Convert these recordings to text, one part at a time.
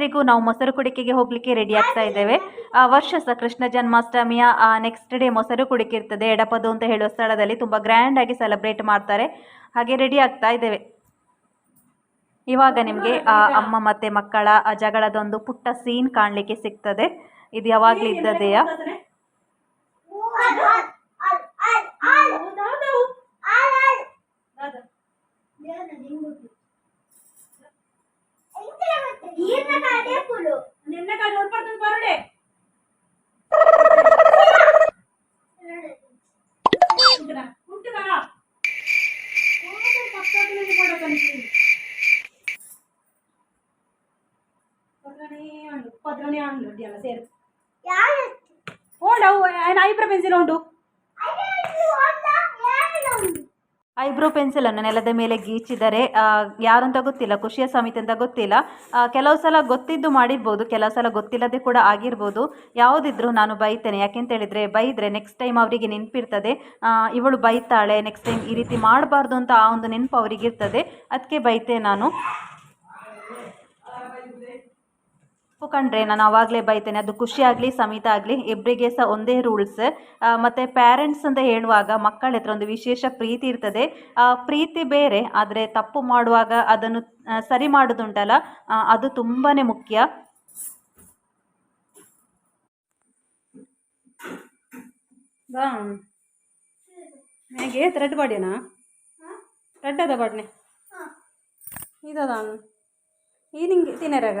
Hi ಎಲ್ರಿಗೂ ನಾವು ಮೊಸರು ಕುಡಿಕೆಗೆ ಹೋಗ್ಲಿಕ್ಕೆ ರೆಡಿ ಆಗ್ತಾ ಇದ್ದೇವೆ ವರ್ಷ ಸಹ ಕೃಷ್ಣ ಜನ್ಮಾಷ್ಟಮಿಯ ನೆಕ್ಸ್ಟ್ ಡೇ ಮೊಸರು ಕುಡಿಕೆ ಇರ್ತದೆ ಎಡಪದು ಅಂತ ಹೇಳುವ ಸ್ಥಳದಲ್ಲಿ ತುಂಬ ಗ್ರ್ಯಾಂಡಾಗಿ ಸೆಲೆಬ್ರೇಟ್ ಮಾಡ್ತಾರೆ ಹಾಗೆ ರೆಡಿ ಆಗ್ತಾ ಇದ್ದೇವೆ ಇವಾಗ ನಿಮಗೆ ಅಮ್ಮ ಮತ್ತೆ ಮಕ್ಕಳ ಜಗಳದೊಂದು ಪುಟ್ಟ ಸೀನ್ ಕಾಣಲಿಕ್ಕೆ ಸಿಗ್ತದೆ ಇದು ಯಾವಾಗಲೂ ಇದ್ದದೆಯ ನಿನ್ನ ಕಾಡು ನೋಡ್ಬಾರ್ದು ಬರಡೆ ಉಂಟು ಕಣ ಪದ್ರನೇ ಹಣ್ಣು ಪದ್ರನೇ ಹಣ್ಣು ಅಡ್ಡಿ ಅಲ್ಲ ಸೇರು ಉಂಡು ఆయన ಐಬ್ರೋ ಪೆನ್ಸಿಲ್ ಉಂಟು ಐಬ್ರೋ ಪೆನ್ಸಿಲನ್ನು ನೆಲದ ಮೇಲೆ ಗೀಚಿದರೆ ಯಾರು ಅಂತ ಗೊತ್ತಿಲ್ಲ, ಖುಷಿಯ ಸಮಿತಿ ಅಂತ ಗೊತ್ತಿಲ್ಲ. ಕೆಲವು ಸಲ ಗೊತ್ತಿದ್ದು ಮಾಡಿರ್ಬೋದು, ಕೆಲವು ಸಲ ಗೊತ್ತಿಲ್ಲದೆ ಕೂಡ ಆಗಿರ್ಬೋದು. ಯಾವುದಿದ್ರೂ ನಾನು ಬೈತೇನೆ. ಯಾಕೆಂತ ಹೇಳಿದ್ರೆ, ಬೈದ್ರೆ ನೆಕ್ಸ್ಟ್ ಟೈಮ್ ಅವರಿಗೆ ನೆನಪಿರ್ತದೆ. ಇವಳು ಬೈತಾಳೆ ನೆಕ್ಸ್ಟ್ ಟೈಮ್ ಈ ರೀತಿ ಮಾಡಬಾರ್ದು ಅಂತ ಆ ಒಂದು ನೆನಪು ಅವರಿಗಿರ್ತದೆ. ಅದಕ್ಕೆ ಬೈತೆ ನಾನು. ತಪ್ಪು ಕಂಡ್ರೆ ನಾನು ಆವಾಗಲೇ ಬೈತೇನೆ ಅದು ಖುಷಿ ಆಗಲಿ ಸಮಿತ ಆಗಲಿ ಇಬ್ಬರಿಗೆ ಸಹ ಒಂದೇ ರೂಲ್ಸ್. ಮತ್ತು ಪ್ಯಾರೆಂಟ್ಸ್ ಅಂತ ಹೇಳುವಾಗ ಮಕ್ಕಳ ಹತ್ರ ಒಂದು ವಿಶೇಷ ಪ್ರೀತಿ ಇರ್ತದೆ. ಪ್ರೀತಿ ಬೇರೆ ಆದರೆ ತಪ್ಪು ಮಾಡುವಾಗ ಅದನ್ನು ಸರಿ ಮಾಡೋದುಂಟಲ್ಲ ಅದು ತುಂಬಾ ಮುಖ್ಯ. ಬಾ. ನನಗೆ ತ್ರೆಡ್ ಬಾಡಿಯನಾ? ತ್ರೆಡ್ ಅದ ಬಾಡ್ನೆ. ಇದದ? ಈ ನಿಂಗೆ ತಿನ್ನರಾಗ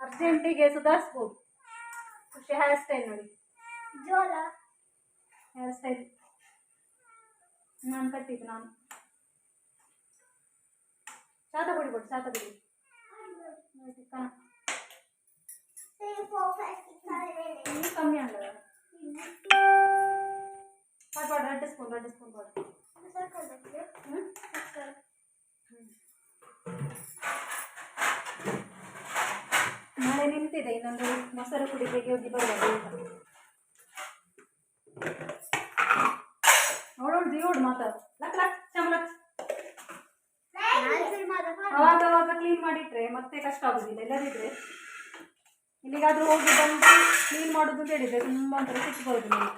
ಅರ್ಜೆಂಟಿಗೆ ಸುಧಾರಿಸ್ಬೋದು. ಖುಷಿ ಹೇರ್ ಸ್ಟೈಲ್ ನೋಡಿ. ಹೇರ್ ಸ್ಟೈಲ್ ನಾನು ಕಟ್ಟಿದ್ದು ನಾನು. ಚಾ ತಗೊಳ್ಬಿಡು ಚಾ ತಗೊಳ್ಳಿ ಆಯ್ತು, ಕಣ. ಇನ್ನೂ ಕಮ್ಮಿ ಅಲ್ಲ. Pod red spoon red spoon pod ಹ್ಞೂ ನಿಂತಿದೆ ಇನ್ನೊಂದು ಮೊಸರು ಕುಡಿಕೆಗೆ ಹೋಗಿ ಬರುವುದು ನೋಡೋಣ ದಿಯೋಡು ಮಾತಾಡು. ಲಕ್ ಲಕ್ ಅವಾಗ ಅವಾಗ ಕ್ಲೀನ್ ಮಾಡಿಟ್ರೆ ಮತ್ತೆ ಕಷ್ಟ ಆಗುದಿಲ್ಲ ಎಲ್ಲದಿದ್ರೆ ಇಲ್ಲಿಗಾದ್ರೂ ಹೋಗಿ ಬಂದು ಕ್ಲೀನ್ ಮಾಡೋದು ಹೇಳಿದ್ರೆ ತುಂಬಾ ಒಂಥರ ಸಿಟ್ಟು ಬರೋದು ನನಗೆ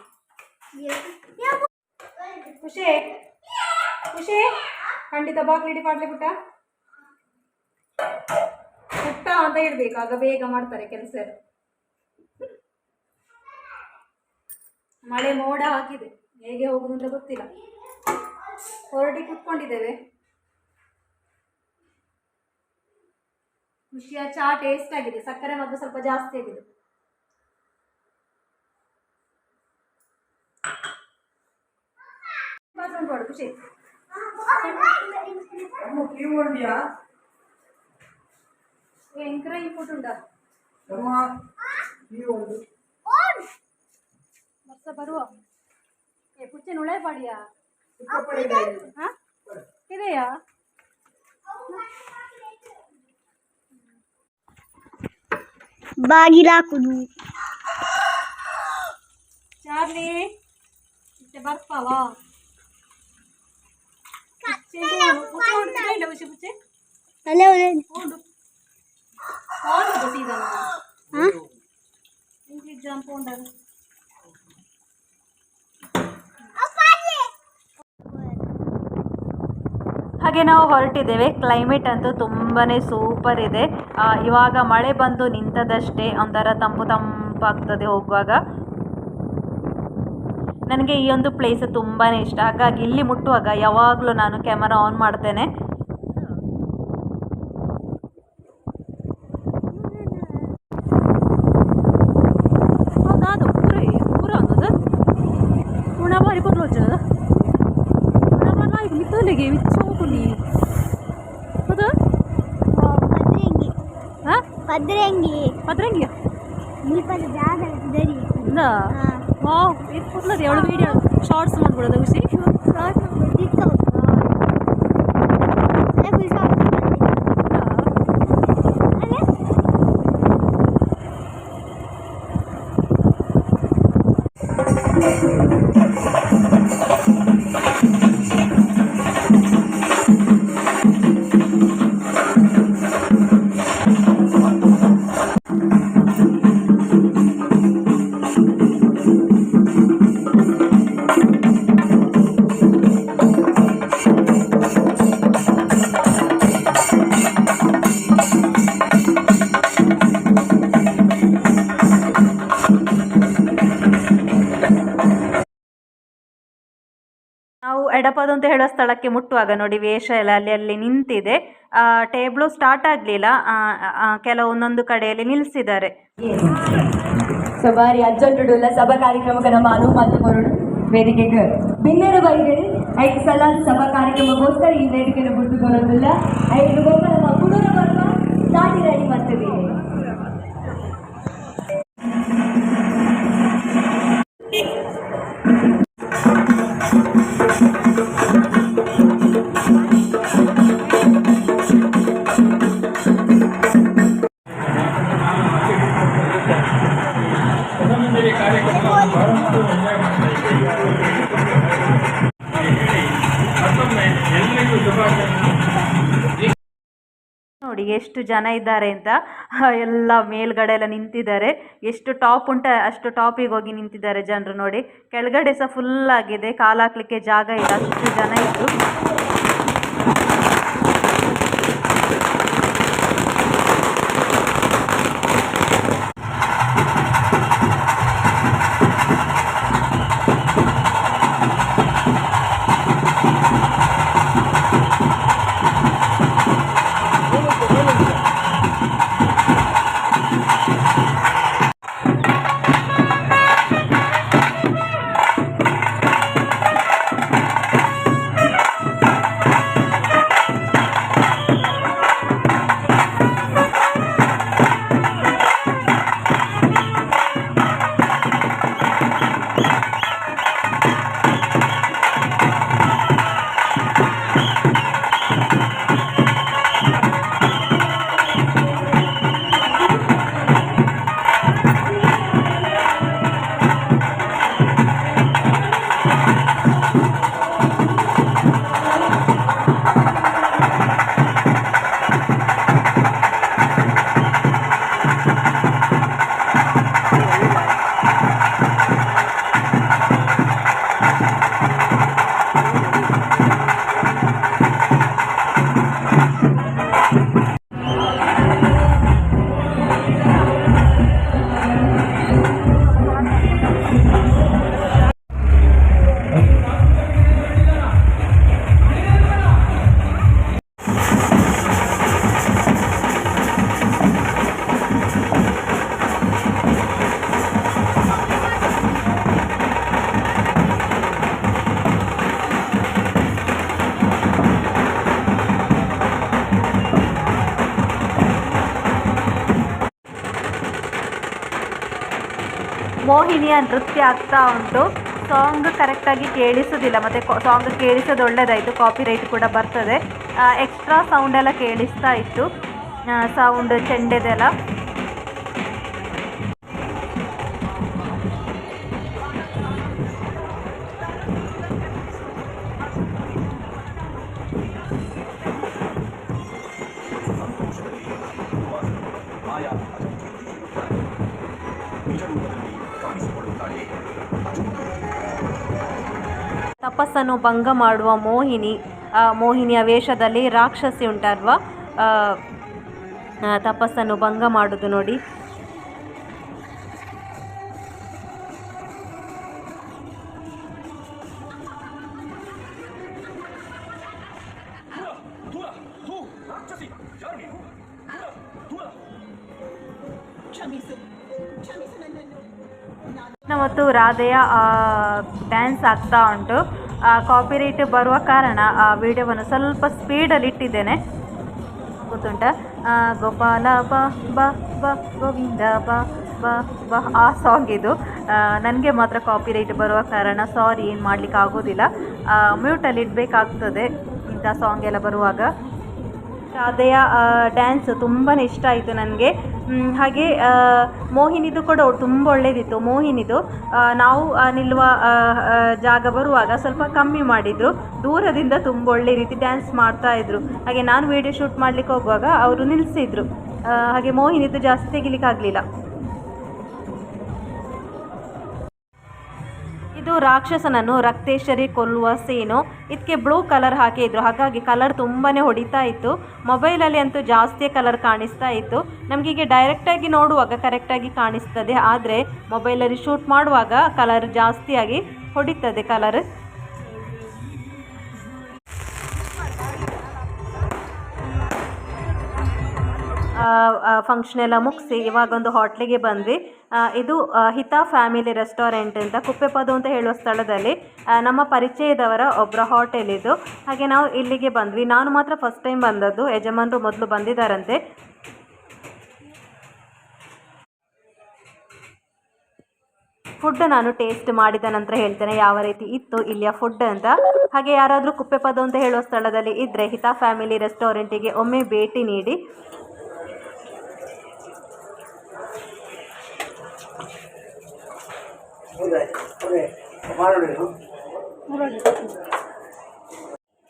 ಖುಷಿ? ಖುಷಿ? ಖಂಡಿತ ಬಾಗ್ಲಿಡಿ ಪಾಡ್ಲಿ ಪುಟ್ಟ. ಅಂತ ಇರ್ಬೇಕು, ಆಗ ಬೇಗ ಮಾಡ್ತಾರೆ ಕೆಲಸ ಮಳೆ ಮೋಡ ಹಾಕಿದೆ, ಹೇಗೆ ಹೋಗುದು ಅಂತ ಗೊತ್ತಿಲ್ಲ. ಹೊರಡಿ ಕುತ್ಕೊಂಡಿದ್ದೇವೆ. ಖುಷಿಯ ಚಾ ಟೇಸ್ಟ್ ಆಗಿದೆ, ಸಕ್ಕರೆ ಮದ್ದು ಸ್ವಲ್ಪ ಜಾಸ್ತಿ ಆಗಿದೆ. ಪಾತ್ರ ಉಂಟು ಮಾಡು, ಖುಷಿ ಎಂಕ್ರ ಇಂಪುಟ್ ಉಂಟಾ ವರ್ಷ ಬರುವ ಏ ಪುಚ್ಚೆ ನುಳೆ ಪಾಡಿಯಾ ಹಾ ಇದೆಯಾ ಬಾಗಿಲಾಕುದು ಚಾರ್ಲಿ ಪುಚ್ಚೆ ಬರ್ತಾವ ಪುಚ್ಚೆ ಪುಚ್ಚೆ ಉಂಟು ಇಲ್ಲ ಪುಚ್ಚೆ ಹಾಗೆ ನಾವು ಹೊರಟಿದ್ದೇವೆ. ಕ್ಲೈಮೇಟ್ ಅಂತೂ ತುಂಬಾ ಸೂಪರ್ ಇದೆ. ಇವಾಗ ಮಳೆ ಬಂದು ನಿಂತದಷ್ಟೇ ಒಂಥರ ತಂಪು ತಂಪಾಗ್ತದೆ ಹೋಗುವಾಗ. ನನಗೆ ಈ ಒಂದು ಪ್ಲೇಸ್ ತುಂಬಾ ಇಷ್ಟ. ಹಾಗಾಗಿ ಇಲ್ಲಿ ಮುಟ್ಟುವಾಗ ಯಾವಾಗಲೂ ನಾನು ಕ್ಯಾಮರಾ ಆನ್ ಮಾಡ್ತೇನೆ. ಪದ್ರಂಗಿ ಪದ್ರಂಗಿ ದೀಪದ ಜಾಗ ದರಿ ಇಂದ ವಾವ್ ಇದು ಕೂತ್ಲದ ಏಳು ವೀಡಿಯೋ ಶಾರ್ಟ್ಸ್ ಮಾಡ್ಬಿಡೋದು ಖುಷಿ ಶಾರ್ಟ್ ದಿಕ್ಕ ನಾವು ಹೇಳೋ ಸ್ಥಳಕ್ಕೆ ಮುಟ್ಟುವಾಗ ನೋಡಿ ವೇಷ ಎಲ್ಲ ಅಲ್ಲಿ ಅಲ್ಲಿ ನಿಂತಿದೆ. ಟೇಬ್ಲು ಸ್ಟಾರ್ಟ್ ಆಗಲಿಲ್ಲ. ಕೆಲವೊಂದೊಂದು ಕಡೆಯಲ್ಲಿ ನಿಲ್ಲಿಸಿದ್ದಾರೆ. ಸಭಾರಿ ಅಜ್ಜೊಟ್ಟುಡುಲ್ಲ ಸಭಾ ಕಾರ್ಯಕ್ರಮಕ್ಕೆ ನಮ್ಮ ಅನುಮತಿ ಕೊರಡು ವೇದಿಕೆಗೆ ಬಿನ್ನೇರ ಬೈಗಳು ಐದು ಸಲ ಸಭಾ ಕಾರ್ಯಕ್ರಮಕ್ಕೋಸ್ಕರ ಈ ವೇದಿಕೆಯನ್ನು ಬಿಟ್ಟು ಬರೋದಿಲ್ಲ. ಐದು ಗೊಬ್ಬರ ಕುಡುರ ಬರ್ಮ ದಾಟಿ ರೆಡಿ ಮಾಡ್ತೀವಿ ನೋಡಿ ಎಷ್ಟು ಜನ ಇದ್ದಾರೆ ಅಂತ. ಎಲ್ಲ ಮೇಲ್ಗಡೆ ಎಲ್ಲ ನಿಂತಿದ್ದಾರೆ. ಎಷ್ಟು ಟಾಪ್ ಉಂಟ, ಅಷ್ಟು ಟಾಪಿಗೆ ಹೋಗಿ ನಿಂತಿದ್ದಾರೆ ಜನರು ನೋಡಿ. ಕೆಳಗಡೆ ಸಹ ಫುಲ್ ಆಗಿದೆ. ಕಾಲು ಜಾಗ ಇಲ್ಲ, ಅಷ್ಟು ಜನ ಇತ್ತು ಮೋಹಿನಿಯ ನೃತ್ಯ ಆಗ್ತಾ ಉಂಟು. ಸಾಂಗ್ ಕರೆಕ್ಟಾಗಿ ಕೇಳಿಸೋದಿಲ್ಲ. ಮತ್ತು ಸಾಂಗ್ ಕೇಳಿಸೋದು ಒಳ್ಳೆಯದಾಯಿತು ಕಾಪಿ ರೈಟ್ ಕೂಡ ಬರ್ತದೆ. ಎಕ್ಸ್ಟ್ರಾ ಸೌಂಡ್ ಎಲ್ಲ ಕೇಳಿಸ್ತಾ ಇತ್ತು. ಸೌಂಡ್ ಚೆಂಡೆದೆಲ್ಲ. ತಪಸ್ಸನ್ನು ಭಂಗ ಮಾಡುವ ಮೋಹಿನಿ ಮೋಹಿನಿಯ ವೇಷದಲ್ಲಿ ರಾಕ್ಷಸಿ ಉಂಟಲ್ವ ತಪಸ್ಸನ್ನು ಭಂಗ ಮಾಡೋದು ನೋಡಿ. ಮತ್ತು ರಾಧೆಯ ಡ್ಯಾನ್ಸ್ ಆಗ್ತಾ ಉಂಟು. ಕಾಪಿರೈಟ್ ಬರುವ ಕಾರಣ ಆ ವಿಡಿಯೋವನ್ನು ಸ್ವಲ್ಪ ಸ್ಪೀಡಲ್ಲಿ ಇಟ್ಟಿದ್ದೇನೆ. ಗೊತ್ತುಂಟ? ಗೋಪಾಲ ಬ ಬ ಬ, ಗೋವಿಂದ ಬ ಬ ಬ, ಆ ಸಾಂಗ್ ಇದು. ನನಗೆ ಮಾತ್ರ ಕಾಪಿ ರೈಟ್ ಬರುವ ಕಾರಣ ಸಾರಿ ಏನು ಮಾಡಲಿಕ್ಕೆ ಆಗೋದಿಲ್ಲ. ಮ್ಯೂಟಲ್ಲಿ ಇಡಬೇಕಾಗ್ತದೆ ಇಂಥ ಸಾಂಗ್ ಎಲ್ಲ ಬರುವಾಗ. ರಾಧೆಯ ಡ್ಯಾನ್ಸ್ ತುಂಬಾ ಇಷ್ಟ ಆಯಿತು ನನಗೆ. ಹಾಗೆ ಮೋಹಿನಿದು ಕೂಡ ತುಂಬ ಒಳ್ಳೆಯದಿತ್ತು ಮೋಹಿನಿದು. ನಾವು ನಿಲ್ಲುವ ಜಾಗ ಬರುವಾಗ ಸ್ವಲ್ಪ ಕಮ್ಮಿ ಮಾಡಿದರು. ದೂರದಿಂದ ತುಂಬ ಒಳ್ಳೆ ರೀತಿ ಡ್ಯಾನ್ಸ್ ಮಾಡ್ತಾಯಿದ್ರು ಹಾಗೆ ನಾನು ವೀಡಿಯೋ ಶೂಟ್ ಮಾಡಲಿಕ್ಕೆ ಹೋಗುವಾಗ ಅವರು ನಿಲ್ಲಿಸಿದ್ರು ಹಾಗೆ ಮೋಹಿನಿದು ಜಾಸ್ತಿ ತೆಗಿಲಿಕ್ಕಾಗಲಿಲ್ಲ. ಇದು ರಾಕ್ಷಸನನ್ನು ರಕ್ತೇಶ್ವರಿ ಕೊಲ್ಲುವ ಸೀನು ಇದಕ್ಕೆ ಬ್ಲೂ ಕಲರ್ ಹಾಕಿದ್ರು. ಹಾಗಾಗಿ ಕಲರ್ ತುಂಬಾ ಹೊಡಿತಾ ಇತ್ತು. ಮೊಬೈಲಲ್ಲಿ ಅಂತೂ ಜಾಸ್ತಿ ಕಲರ್ ಕಾಣಿಸ್ತಾ ಇತ್ತು. ನಮಗೀಗ ಡೈರೆಕ್ಟಾಗಿ ನೋಡುವಾಗ ಕರೆಕ್ಟಾಗಿ ಕಾಣಿಸ್ತದೆ. ಆದರೆ ಮೊಬೈಲಲ್ಲಿ ಶೂಟ್ ಮಾಡುವಾಗ ಕಲರ್ ಜಾಸ್ತಿಯಾಗಿ ಹೊಡಿತದೆ ಕಲರ್ ಫಂಕ್ಷನ್ ಎಲ್ಲ ಮುಗಿಸಿ ಇವಾಗ ಒಂದು ಹೋಟ್ಲಿಗೆ ಬಂದ್ವಿ ಇದು ಹಿತಾ ಫ್ಯಾಮಿಲಿ ರೆಸ್ಟೋರೆಂಟ್ ಅಂತ ಕುಪ್ಪೆಪದು ಅಂತ ಹೇಳುವ ಸ್ಥಳದಲ್ಲಿ ನಮ್ಮ ಪರಿಚಯದವರ ಒಬ್ಬರ ಹೋಟೆಲ್ ಇದು. ಹಾಗೆ ನಾವು ಇಲ್ಲಿಗೆ ಬಂದ್ವಿ. ನಾನು ಮಾತ್ರ ಫಸ್ಟ್ ಟೈಮ್ ಬಂದದ್ದು. ಯಜಮಾನರು ಮೊದಲು ಬಂದಿದ್ದಾರಂತೆ. ಫುಡ್ ನಾನು ಟೇಸ್ಟ್ ಮಾಡಿದ ನಂತರ ಹೇಳ್ತೇನೆ ಯಾವ ರೀತಿ ಇತ್ತು ಇಲ್ಲಿಯ ಫುಡ್ ಅಂತ. ಹಾಗೆ ಯಾರಾದರೂ ಕುಪ್ಪೆಪದು ಅಂತ ಹೇಳುವ ಸ್ಥಳದಲ್ಲಿ ಇದ್ದರೆ ಹಿತಾ ಫ್ಯಾಮಿಲಿ ರೆಸ್ಟೋರೆಂಟಿಗೆ ಒಮ್ಮೆ ಭೇಟಿ ನೀಡಿ.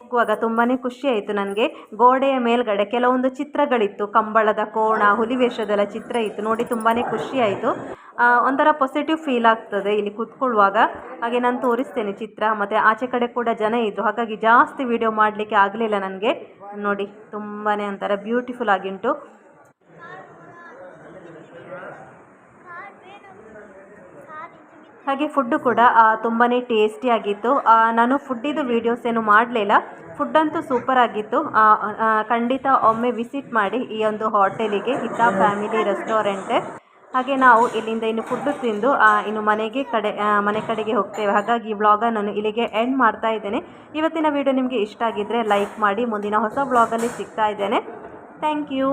ಹೋಗುವಾಗ ತುಂಬಾ ಖುಷಿ ಆಯಿತು ನನಗೆ. ಗೋಡೆಯ ಮೇಲ್ಗಡೆ ಕೆಲವೊಂದು ಚಿತ್ರಗಳಿತ್ತು. ಕಂಬಳದ ಕೋಣ ಹುಲಿವೇಷದೆಲ್ಲ ಚಿತ್ರ ಇತ್ತು. ನೋಡಿ ತುಂಬಾ ಖುಷಿ ಆಯಿತು. ಒಂಥರ ಪಾಸಿಟಿವ್ ಫೀಲ್ ಆಗ್ತದೆ ಇಲ್ಲಿ ಕೂತ್ಕೊಳ್ಳುವಾಗ. ಹಾಗೆ ನಾನು ತೋರಿಸ್ತೇನೆ ಚಿತ್ರ. ಮತ್ತು ಆಚೆ ಕಡೆ ಕೂಡ ಜನ ಇದ್ದರು ಹಾಗಾಗಿ ಜಾಸ್ತಿ ವಿಡಿಯೋ ಮಾಡಲಿಕ್ಕೆ ಆಗಲಿಲ್ಲ ನನಗೆ. ನೋಡಿ ತುಂಬಾ ಒಂಥರ ಬ್ಯೂಟಿಫುಲ್ ಆಗಿಂಟು. ಹಾಗೆ ಫುಡ್ಡು ಕೂಡ ತುಂಬಾ ಟೇಸ್ಟಿಯಾಗಿತ್ತು ನಾನು ಫುಡ್ಡಿದು ವೀಡಿಯೋಸ್ ಏನು ಮಾಡಲಿಲ್ಲ. ಫುಡ್ ಅಂತೂ ಸೂಪರ್ ಆಗಿತ್ತು. ಖಂಡಿತ ಒಮ್ಮೆ ವಿಸಿಟ್ ಮಾಡಿ ಈ ಒಂದು ಹೋಟೆಲಿಗೆ ಹಿತಾ ಫ್ಯಾಮಿಲಿ ರೆಸ್ಟೋರೆಂಟ್ ಹಾಗೆ ನಾವು ಇಲ್ಲಿಂದ ಇನ್ನು ಫುಡ್ಡು ತಿಂದು ಇನ್ನು ಮನೆಗೆ ಕಡೆ ಮನೆ ಕಡೆಗೆ ಹೋಗ್ತೇವೆ. ಹಾಗಾಗಿ ವ್ಲಾಗ ನಾನು ಇಲ್ಲಿಗೆ ಎಂಡ್ ಮಾಡ್ತಾ ಇದ್ದೇನೆ. ಇವತ್ತಿನ ವಿಡಿಯೋ ನಿಮಗೆ ಇಷ್ಟ ಆಗಿದ್ದರೆ ಲೈಕ್ ಮಾಡಿ, ಮುಂದಿನ ಹೊಸ ವ್ಲಾಗಲ್ಲಿ ಸಿಗ್ತಾ ಇದ್ದೇನೆ. Thank you